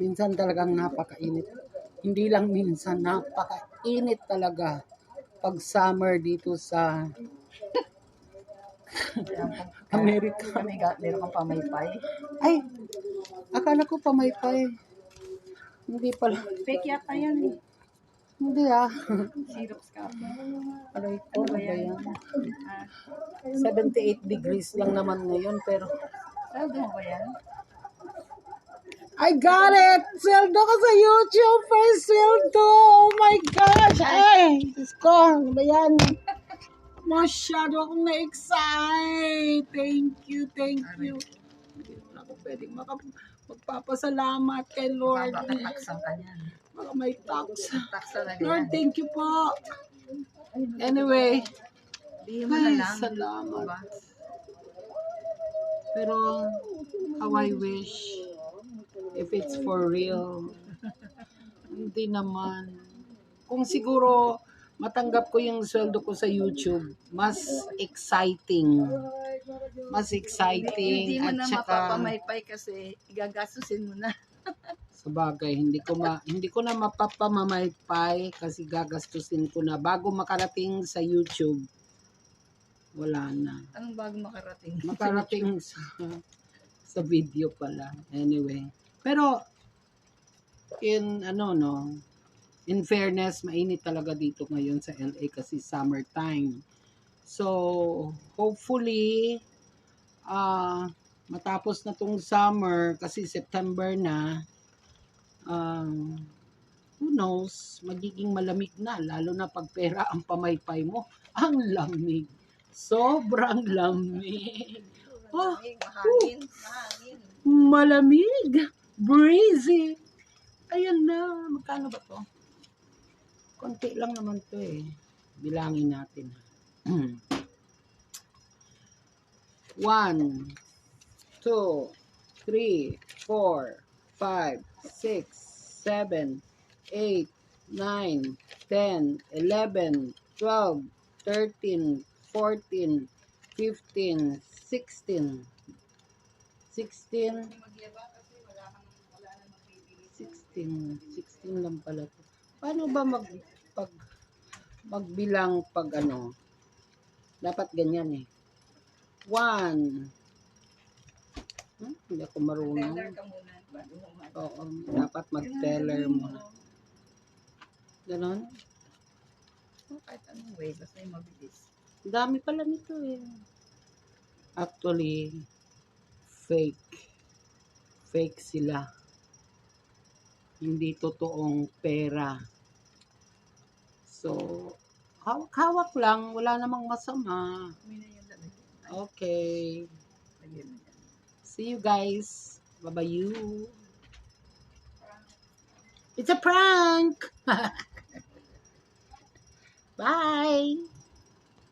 Minsan talagang napakainit. Hindi lang minsan, napakainit talaga. Pag summer dito sa Amerika. Ga, meron kang pamaypay. Ay, akala ko pamaypay. Hindi pala. Fake yata yan eh. Hindi ah. Syrups ka. Aray ko, ano ba yan? Ah, 78 degrees lang naman ngayon, pero... Sarado mo ba yan? I got it! Sweldo ko sa YouTube! First sweldo! Oh my gosh! Ay! Diyos ko! Ano ba yan? Masyado akong na-excite! Thank you, thank you. Hindi naman ako pwedeng maka- magpapasalamat kay Lord. Taksang ka niyan. Baka may tax. Lord, thank you po. Anyway, Di mo na ay, lang. salamat. Pero, how I wish if it's for real. Hindi naman. Kung siguro matanggap ko yung sweldo ko sa YouTube, mas exciting. Mas Hindi exciting mo at na saka mapapamaypay kasi igagastusin mo na. sa bagay, hindi ko ma, hindi ko na mapapamamaypay kasi gagastusin ko na bago makarating sa YouTube. Wala na. Anong bago makarating? makarating sa sa video pala. Anyway. Pero in ano no, in fairness, mainit talaga dito ngayon sa LA kasi summertime. So, hopefully ah matapos na tong summer kasi September na um, who knows, magiging malamig na lalo na pag pera ang pamaypay mo. Ang lamig. Sobrang lamig. Oh, Mahangin, mahangin. malamig. Breezy. Ayan na. Magkano ba to? Konti lang naman to eh. Bilangin natin. One, two, three, four, five, six, seven, eight, nine, ten, eleven, twelve, thirteen, fourteen, fifteen, sixteen. Sixteen. 16. 16 lang pala to. Paano ba mag pag magbilang pag ano? Dapat ganyan eh. One. Hmm? Hindi ako marunong. Muna. Oo, dapat mag-teller mo. Ganon? Oh, Kahit anong way, basta yung mabilis. Dami pala nito eh. Actually, fake. Fake sila. Hindi totoong pera. So, hawak-hawak lang. Wala namang masama. Okay. See you guys. Bye-bye you. It's a prank! Bye!